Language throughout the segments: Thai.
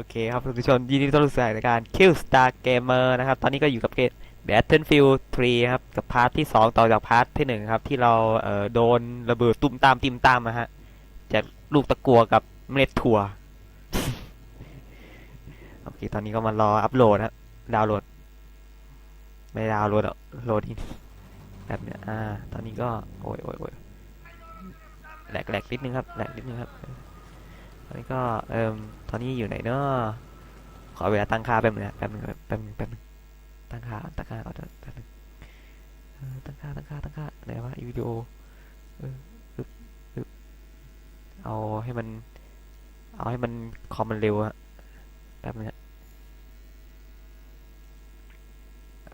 อเคครับทุกผู้ชมยินดีต้อนรับสู่รายการ Kill Star Gamer นะครับ ตอนนี้ก็อยู่กับเกม Battlefield 3 ครับ กับพาร์ทที่ 2 ต่อจากพาร์ทที่ 1 ครับ ที่เราเอ่อโดนระเบิดตุ้มตามติมตามนะฮะ จากลูกตะกัวกับเมล็ดถั่ว โอเค ตอนนี้ก็มารออัพโหลดฮะดาวน์โหลด ไม่ดาวน์โหลดอะโหลดอีกแบบเนี้ยอ่า ตอนนี้ก็ โอ้ยโอ้ยโอ้ยแหลกแหลกนิดนึงครับแหลกนิดนึงครับ อนนี้ก็เอ่มตอนนี้อยู่ไหนเนาะขอเวลาตั้งค่าแป๊บนึงนะแป๊บนึงแป๊บนึงแป๊บนึงตั้งค่าตั้งค่าก่อนแป๊บนึงตั้งค่าตั้งค่าตั้งค่าไหนวะอีวิดีโอเออเอาให้มัน เอาให้มันคอมมันเร็วอะแป๊บนึง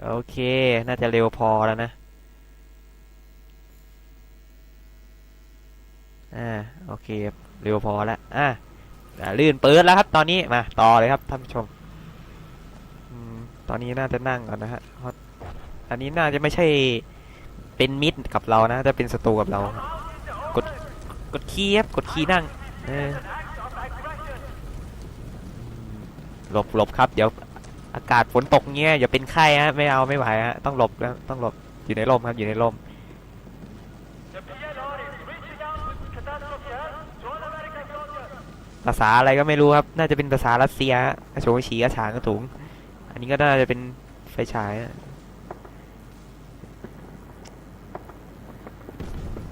โอเค น่าจะเร็วพอแล้วนะ อ่า โอเค เร็วพอแล้ว อะ ลื่นเปิดแล้วครับ ตอนนี้มาต่อเลยครับท่านผู้ชมตอนนี้น่าจะนั่งก่อนนะฮะเพราะอันนี้น่าจะไม่ใช่เป็นมิตรกับเรานะจะเป็นศัตรูกับเรา กดกดคีย์ครับกดคีย์นั่งหลบหลบครับ เดี๋ยวอากาศฝนตกเงี้ยอย่าเป็นไข้ฮะไม่เอาไม่ไหวฮะต้องหลบแล้วต้องหลบอยู่ในร่มครับอยู่ในร่ม ภาษาอะไรก็ไม่รู้ครับ น่าจะเป็นภาษารัสเซียกระโชงฉีกระฉางกระถุง อันนี้ก็น่าจะเป็นไฟฉาย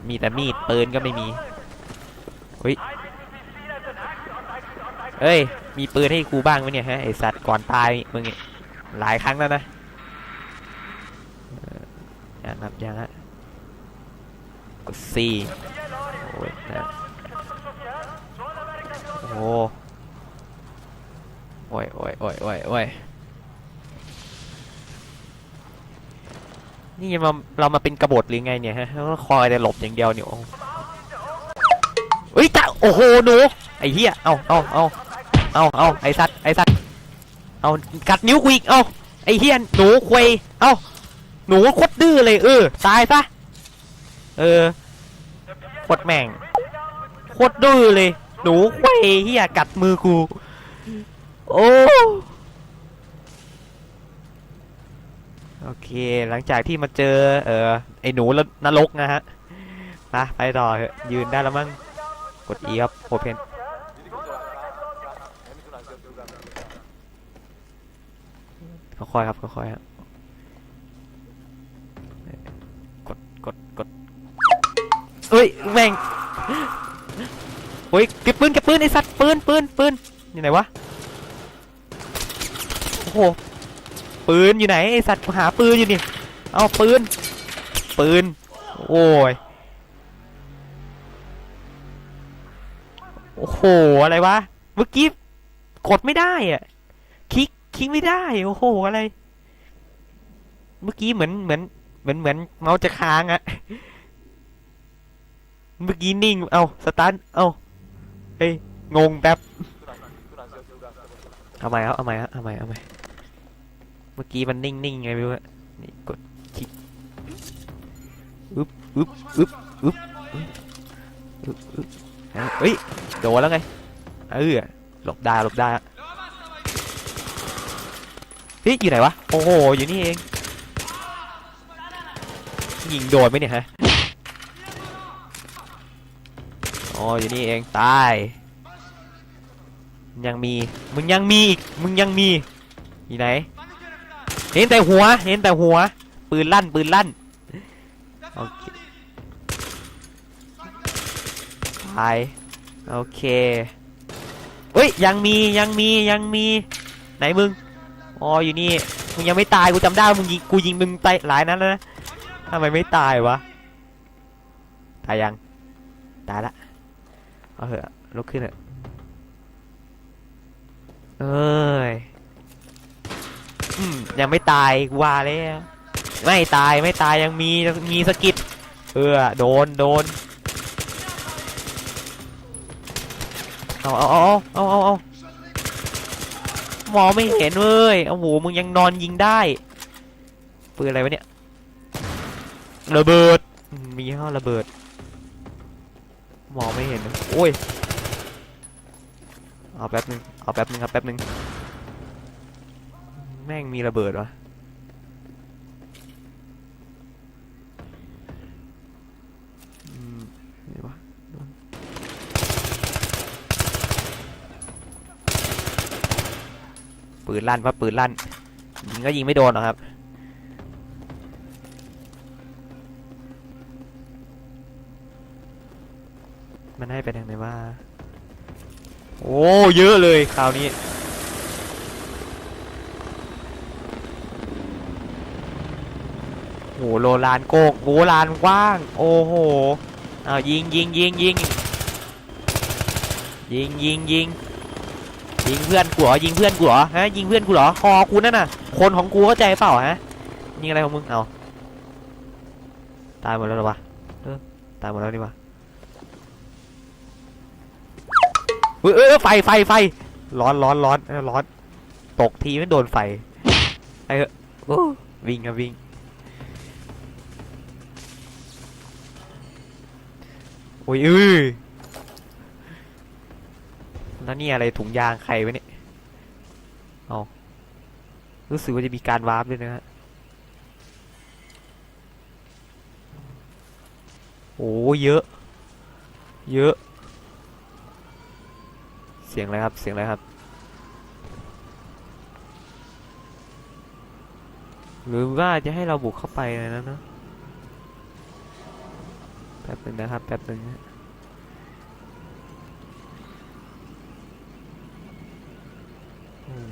มีแต่มีดปืนก็ไม่มีเฮ้ยเอ้ย มีปืนให้กูบ้างไหมเนี่ยฮะไอสัตว์ก่อนตายมึงเนี่ยหลายครั้งแล้วนะเอ่อยังครับยังฮะกดซีโอ้ยนะ โอ้โหโอ้ยโอ้ยโอ้ยโอ้ยโอ้ยนี่มาเรามาเป็นกบฏหรือไงเนี่ยฮะแล้วคอยแต่หลบอย่างเดียวเนี่ยโอ้โหเฮ้ยจ้าโอ้โหหนูไอ้เหี้ยเอาเอาเอาเอาเอาไอ้สัตว์ไอ้สัตว์เอากัดนิ้วกูอีกเอาไอ้เหี้ยหนูควยเอาหนูโคตรดื้อเลยเออตายซะเออโคตรแม่งโคตรดื้อเลย หนูเว้ยเฮียกัดมือกู โอ้โอเค หลังจากที่มาเจอ เออไอหนูแล้วนรกนะฮะไปไปต่อยืนได้แล้วมั้งกด E ครับโอเพนค่อยๆครับค่อยๆครับกดกดกดเฮ้ยแม่ง อ้ยเก็บปืนเก็บปืนไอสัตว์ปืนปืนปืนอยู่ไหนวะโอ้โหปืนอยู่ไหนไอสัตว์หาปืนอยู่นี่เอาปืนปืนโอ้ยโอ้โหอะไรวะเมื่อกี้กดไม่ได้อะคลิกคลิกไม่ได้โอ้โหอะไร เมื่อกี้เหมือนเหมือนเหมือนเหมือนเมาส์จะค้างอะเมื่อกี้นิ่ง เอาสตาร์ทเอา เฮ้ยงงแป๊บเอาใหม่ครับเอาใหม่ครับเอาใหม่เอาใหม่เมื่อกี้มันนิ่งๆไงไม่รู้อะนี่กดคลิกอึ๊บอึ๊บอึ๊บอึ๊บอึ๊บอึ๊บเฮ้ยโดนแล้วไงเออหลบได้หลบได้อะเฮ้ยอยู่ไหนวะโอ้โหอยู่นี่เองยิงโดนไหมเนี่ยฮะ อ๋ออยู่นี่เองตาย ยังมี มึงยังมีอีก มึงยังมี อยู่ไหน เห็นแต่หัว เห็นแต่หัว ปืนลั่น ปืนลั่นโอเคตาย โอเคเฮ้ย ยังมี ยังมี ยังมี ไหนมึง อ๋อ อยู่นี่ มึงยังไม่ตาย กูจำได้มึงยิง กูยิงมึงตายหลายนั้นแล้วนะทำไมไม่ตายวะ ตายยัง ตายละ เอาเถอะลุกขึ้นเถอะเอ้ยอืมยังไม่ตายว่าแล้วไม่ตายไม่ตายยังมีมีสกิดเออโดนโดนเอาเอาเอาเอาเอาเอามองไม่เห็นเว้ยโอ้โหมึงยังนอนยิงได้ปืนอะไรวะเนี่ยระเบิดอืมมียี่ห้อระเบิด มองไม่เห็นโอ้ยเอาแป๊บนึงเอาแป๊บนึงครับแป๊บนึงแม่งมีระเบิดวะปืนลั่นว่าปืนลั่นยิงก็ยิงไม่โดนหรอกครับ มันให้ไปทางไหนว่า โอ้เยอะเลยคราวนี้ โหโลลานโกกโหลานกว้าง โอ้โหเอายิงยิงยิงยิงยิงยิงยิงยิงเพื่อนกูเหรอยิงเพื่อนกูเหรอฮะยิงเพื่อนกูเหรอคอกูนั่นน่ะ คนของกูเข้าใจเปล่าฮะยิงอะไรของมึงเอาตายหมดแล้วหรอวะเออตายหมดแล้วนี่วะ เฮ้ยเออไฟไฟไฟร้อนร้อนร้อนร้อน ตกทีไม่โดนไฟไอ้เออวิ่งครับวิ่งโอ้ยเออแล้วนี่อะไรถุงยางใครวะเนี่ยเอารู้สึกว่าจะมีการวาร์ปด้วยนะฮะโอ้เยอะ เยอะ สียงอะไรครับ เสียงอะไรครับ หรือว่าจะให้เราบุกเข้าไปเลยนะเนอะแป๊บหนึงนะครับ แป๊บหนึงนะอืม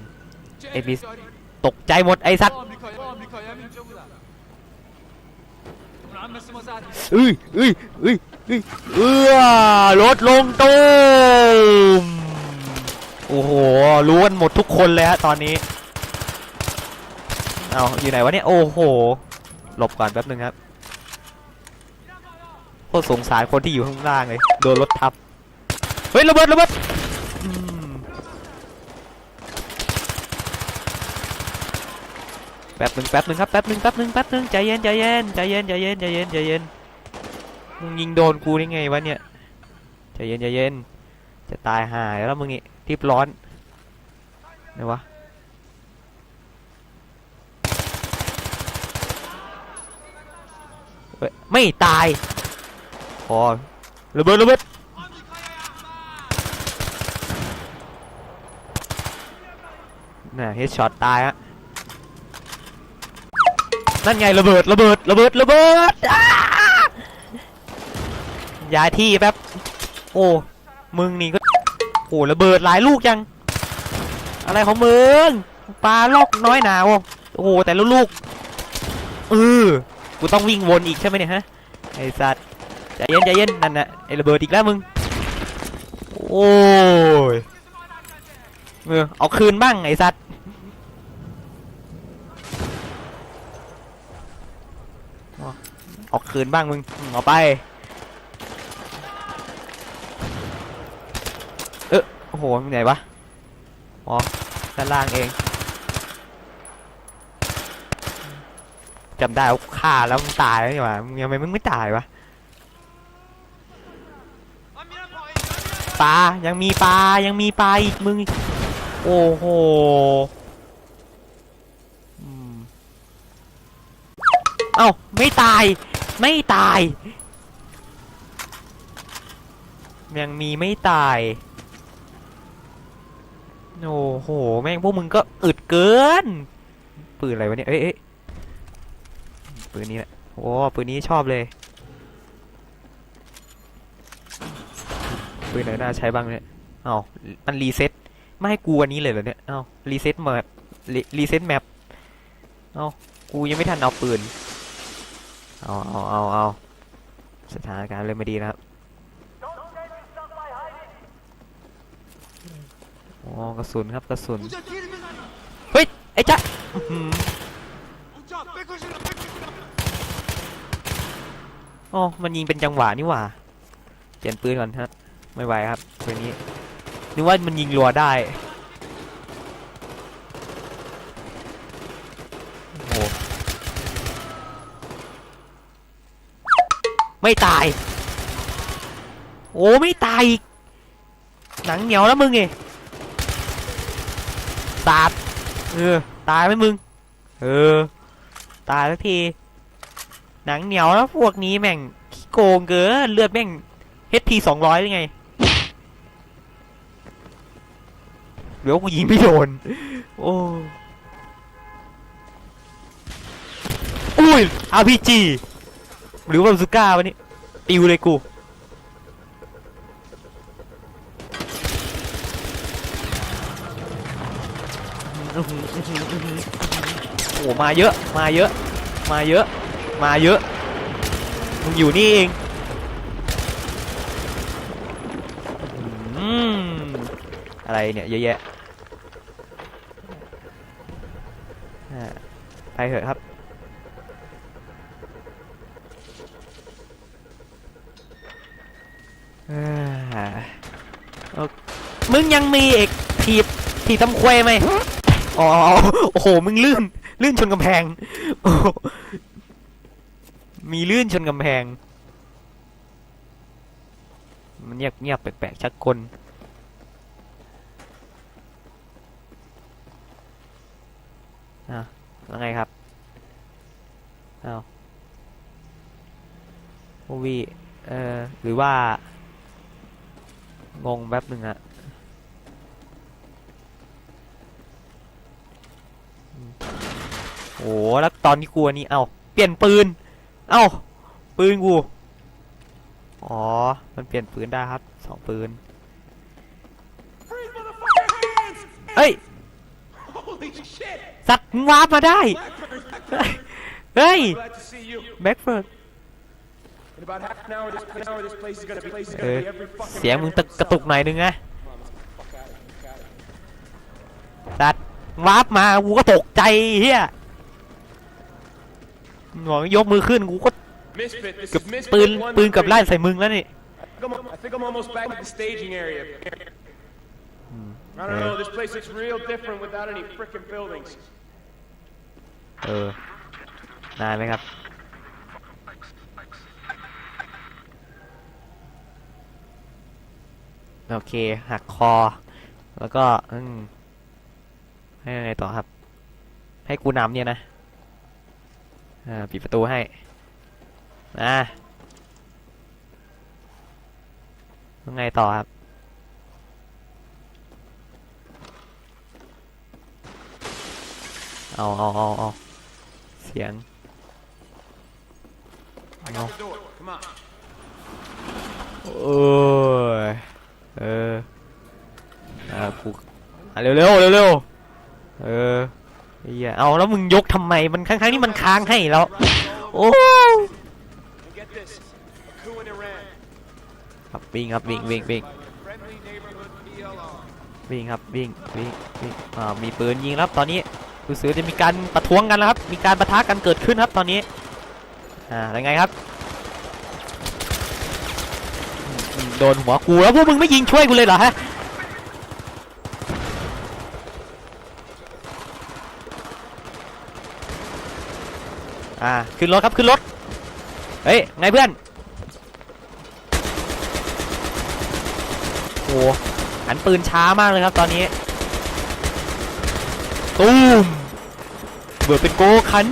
เอบิสตกใจหมดไอ้สัตว์อุ้ยอุ้ยอุ้ยอุ้ยเอื้อรถลงตูม โอ้โห รู้กันหมดทุกคนเลยฮะตอนนี้ เอาอยู่ไหนวะเนี่ย โอ้โห หลบก่อนแป๊บหนึงครับ โคตรสงสารคนที่อยู่ข้างล่างเลย โดนรถทับ เฮ้ยระเบิดระเบิดแป๊บหนึ่งแป๊บหนึ่งครับแป๊บหนึ่งแป๊บหนึ่งแป๊บหนึ่งใจเย็นใจเย็นใจเย็นใจเย็นใจเย็นใจเย็นมึงยิงโดนกูได้ไงวะเนี่ยใจเย็นใจเย็น จะตายหายแล้วมึงนี่รีบร้อนไหนวะเฮ้ยไม่ตายพอระเบิดระเบิดน่ะเฮดช็อตตายฮะนั่นไงระเบิดระเบิดระเบิดระเบิดย้ายที่แป๊บโอ้ มึงนี่ก็ โอ้ระเบิดหลายลูกจัง อะไรของมึงปลาลอกน้อยหนาวโอ้โหแต่ละลูกเออกูต้องวิ่งวนอีกใช่ไหมเนี่ยฮะไอสัตว์ใจเย็นใจเย็นนั่นนะไอระเบิดอีกแล้วมึงโอ้ยเออเอาคืนบ้างไอสัตว์เอาคืนบ้างมึงเอาไป เออโอ้โหมันไหนวะอ๋อด้านล่างเองจำได้ว่าฆ่าแล้วมึงตายแล้วนี่หว่ามึงยังไงมึงไม่ตายวะปลายังมีปลายังมีปลาอีกมึงโอ้โหอืมเอ้าไม่ตาย ไม่ตาย ยังมีไม่ตาย โอ้โห แม่งพวกมึงก็อึดเกิน ปืนอะไรวะเนี่ย เอ้ยปืนนี้แหละโอ้ปืนนี้ชอบเลย ปืนไหนน่าใช้บ้างเนี่ยเอ้ามันรีเซ็ตไม่ให้กูอันนี้เลยเหรอเนี่ยเอ้ารีเซ็ตแมปรีเซ็ตแมปเอ้ากูยังไม่ทันเอาปืน เอาเอาเอาเอาสถานการณ์เลยไม่ดีนะครับ อ๋กระสุนครับกระสุน เฮ้ย ไอ้จ๊ะอ๋อมันยิงเป็นจังหวะนี่หว่า เปลี่ยนปืนก่อนฮะ ไม่ไหวครับปืนนี้ นึกว่ามันยิงรัวได้ โอ้ไม่ตาย โอ้ ไม่ตายหนังเหนียวแล้วมึงไง สาดเออ ตายไหมมึง เออ ตายสักที หนังเหนียวแล้วพวกนี้แม่งขี้โกงเกินเลือดแม่ง HP สองร้อยหรือไง เดี๋ยวกูยิงไม่โดน โอ้อุ้ย RPG หรือว่าบาซูก้าวะนี่ติวเลยกู อื้อหืออื้อหืออื้อหือโอ้มาเยอะ มาเยอะ มาเยอะ มาเยอะ มึงอยู่นี่เองอืมอะไรเนี่ยเยอะแยะอ่าไปเถอะครับอ้ยเอามึงยังมีเอกถีบถีบตำควยไหม อ๋อโอ้โห มึงลื่น ลื่นชนกำแพง มีลื่นชนกำแพง มันเงียบเงียบแปลกๆชักกลอะแล้วไงครับอ้าววีเอ่อ หรือว่า งงแป๊บหนึ่งอะอืม โอ้แล้วตอนนี้กลัวนี่ เอ้าเปลี่ยนปืน เอ้าปืนกู อ๋อ มันเปลี่ยนปืนได้ครับ สองปืน เฮ้ย สัตว์วาร์ปมาได้ เฮ้ย แบ็กเฟิร์ดเออเสียงมึงตะกระตุกหน่อยนึงนะสัตว์วาร์ปมากูก็ตกใจเฮีย หวังยกมือขึ้นกูก็ Misfit, this เกับ is Misfit ปืน one ปืนกับ three. ไล่ใส่มึงแล้วนี่ I think I'm- I think I'm almost back at the staging area. I don't Yeah. know, this place looks real different without any freaking buildings. เออนานไหมครับ โอเค หักคอ แล้วก็ อืม ให้ยังไงต่อครับ ให้กูนำเนี่ยนะ อ่าปิดประตูให้นะยังไงต่อครับ เอาเอาเอาเอาเสียง I got the door. Come on. โอ้ย เอออ่ากูอะเร็วเร็วเร็วเร็วเออไอ้ เหี้ยเอาแล้วมึงยกทำไมมันค้างๆนี่มันค้างให้แล้ว โอ้ครับวิ่งครับวิ่งวิ่งวิ่งวิ่งครับวิ่งวิ่งวิ่งอ่ามีปืนยิงแล้วครับตอนนี้รู้สึกจะมีการประท้วงกันแล้วครับ มีการประทะกันเกิดขึ้นครับตอนนี้อ่าแล้วไงครับโดนหัวกูแล้วพวกมึงไม่ยิงช่วยกูเลยเหรอฮะ อ่า ขึ้นรถครับขึ้นรถ เฮ้ยไงเพื่อน โอ้หันปืนช้ามากเลยครับตอนนี้ ตูมเบิดเป็นโกคัน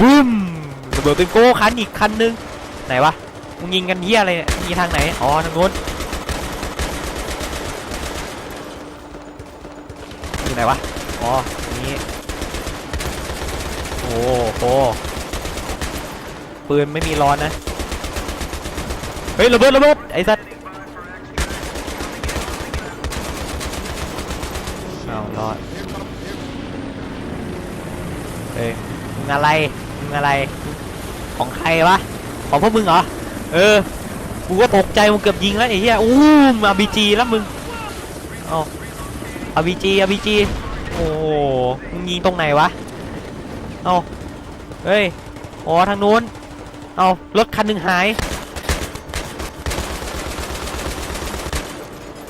บูมระเบิดเป็นโกคันอีกคันนึง ไหนวะมึงยิงกันเหี้ยอะไรเนี่ยมีทางไหน อ๋อ ทางโน้นอยู่ไหนวะ อ๋อ โอ้โหปืนไม่มีร้อนนะ เฮ้ยระเบิดระเบิดไอ้สัตว์เอารอดเฮ้ยมึงอะไรมึงอะไร ของใครวะ ของพวกมึงเหรอ เออ กูก็ตกใจมึงเกือบยิงแล้วไอ้เหี้ย อู้มาบีจีแล้วมึง เอาอาบีจีอาบีจีโอ้มึงยิงตรงไหนวะ เอาเฮ้ย อ๋อ ทางนู้น เอารถคันหนึ่งหาย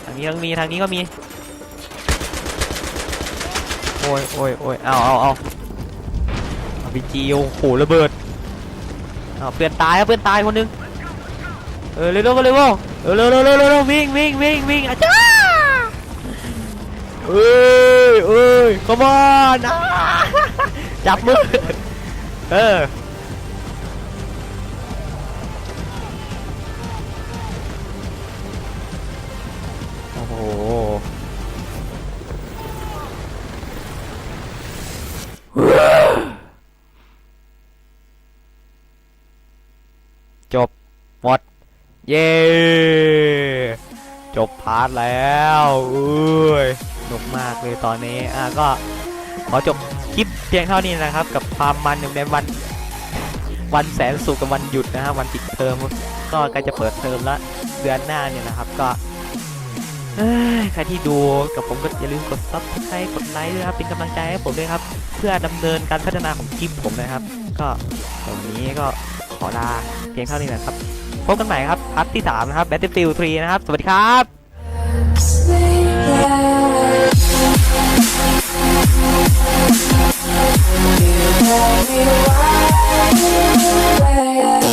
ทางนี้ก็มี ทางนี้ก็มี โอ้ยโอ้ยโอ้ยเอาเอาเอาเอา RPG โอ้โหระเบิด เอาวเพื่อนตายครับเพื่อนตายคนนึง เออ เร็วๆเร็วๆเออเร็วเร็วเร็ววิ่งวิ่งวิ่งวิ่งอาจ้าเอ้ยเอ้ย come on อ่า จับมือ เออ โอ้โห จบ หมด เย้ จบพาร์ทแล้ว อุ้ยสนุกมากเลยตอนนี้ อะก็ขอจบ คลิปเพียงเท่านี้นะครับ กับความมันในวัน วันแสนสุขกับวันหยุดนะฮะวันปิดเทอมก็ใกล้จะเปิดเทอมล้วเดือนหน้าเนี่ยนะครับก็ใครที่ดูกับผมก็อย่าลืมกด subscribe กดไลค์ด้วยครับเป็นกำลังใจให้ผมด้วยครับ เพื่อดำเนินการพัฒนาของคลิปผมนะครับ ก็วันนี้ก็ขอลาเพียงเท่านี้นะครับพบกันใหม่ครับพาร์ทที่ 3 นะครับ Battlefield 3 นะครับ สวัสดีครับ why, why, why,